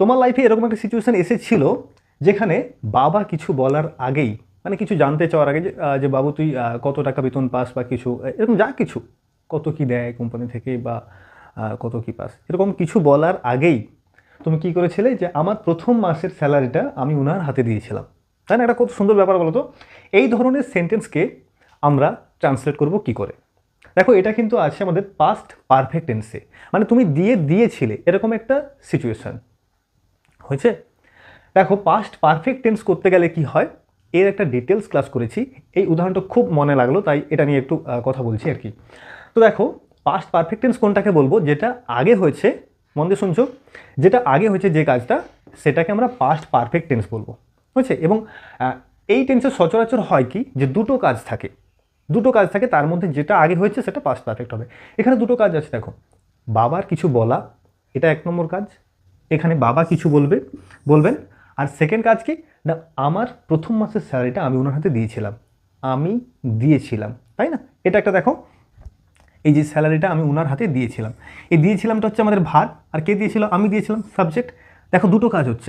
তোমার লাইফে এরকম একটা সিচুয়েশান এসেছিল যেখানে বাবা কিছু বলার আগেই মানে কিছু জানতে চাওয়ার আগে যে বাবু তুই কত টাকা বেতন পাস বা কিছু এরকম যা কিছু, কত কি দেয় কোম্পানি থেকে বা কত কি পাস, এরকম কিছু বলার আগেই তুমি কি করেছিলে যে, আমার প্রথম মাসের স্যালারিটা আমি ওনার হাতে দিয়েছিলাম। তাই না? এটা কত সুন্দর ব্যাপার বলো তো। এই ধরনের সেন্টেন্সকে আমরা ট্রান্সলেট করব কি করে? দেখো, এটা কিন্তু আছে আমাদের পাস্ট পারফেক্ট টেন্সে মানে তুমি দিয়ে দিয়েছিলে এরকম একটা সিচুয়েশন হয়েছে। দেখো পাস্ট পারফেক্ট টেন্স করতে গেলে কি হয়? এর একটা ডিটেলস ক্লাস করেছি। এই উদাহরণটা খুব মনে লাগল, তাই এটা নিয়ে একটু কথা বলছি আর কি। তো দেখো পাস্ট পারফেক্ট টেন্স কোনটাকে বলব? যেটা আগে হয়েছে, মন দিয়ে শুনছো? যেটা আগে হয়েছে যে কাজটা, সেটাকে আমরা পাস্ট পারফেক্ট টেন্স বলব। হয়েছে? এবং এই টেন্সে সচরাচর হয় কি? যে দুটো কাজ থাকে। দুটো কাজ থাকে, তার মধ্যে যেটা আগে হয়েছে, সেটা পাস্ট পারফেক্ট হবে। এখানে দুটো কাজ আছে, দেখো। বাবার কিছু বলা, এটা এক নম্বর কাজ। এখানে বাবা কিছু বলবে, বলবেন, আর সেকেন্ড কাজ কি? না, আমার প্রথম মাসের স্যালারিটা আমি ওনার হাতে দিয়েছিলাম। আমি দিয়েছিলাম, তাই না? এটা একটা দেখো, এই যে স্যালারিটা আমি ওনার হাতে দিয়েছিলাম। এই দিয়েছিলামটা হচ্ছে আমাদের ভার, আর কে দিয়েছিল? আমি দিয়েছিলাম সাবজেক্ট দেখো দুটো কাজ হচ্ছে।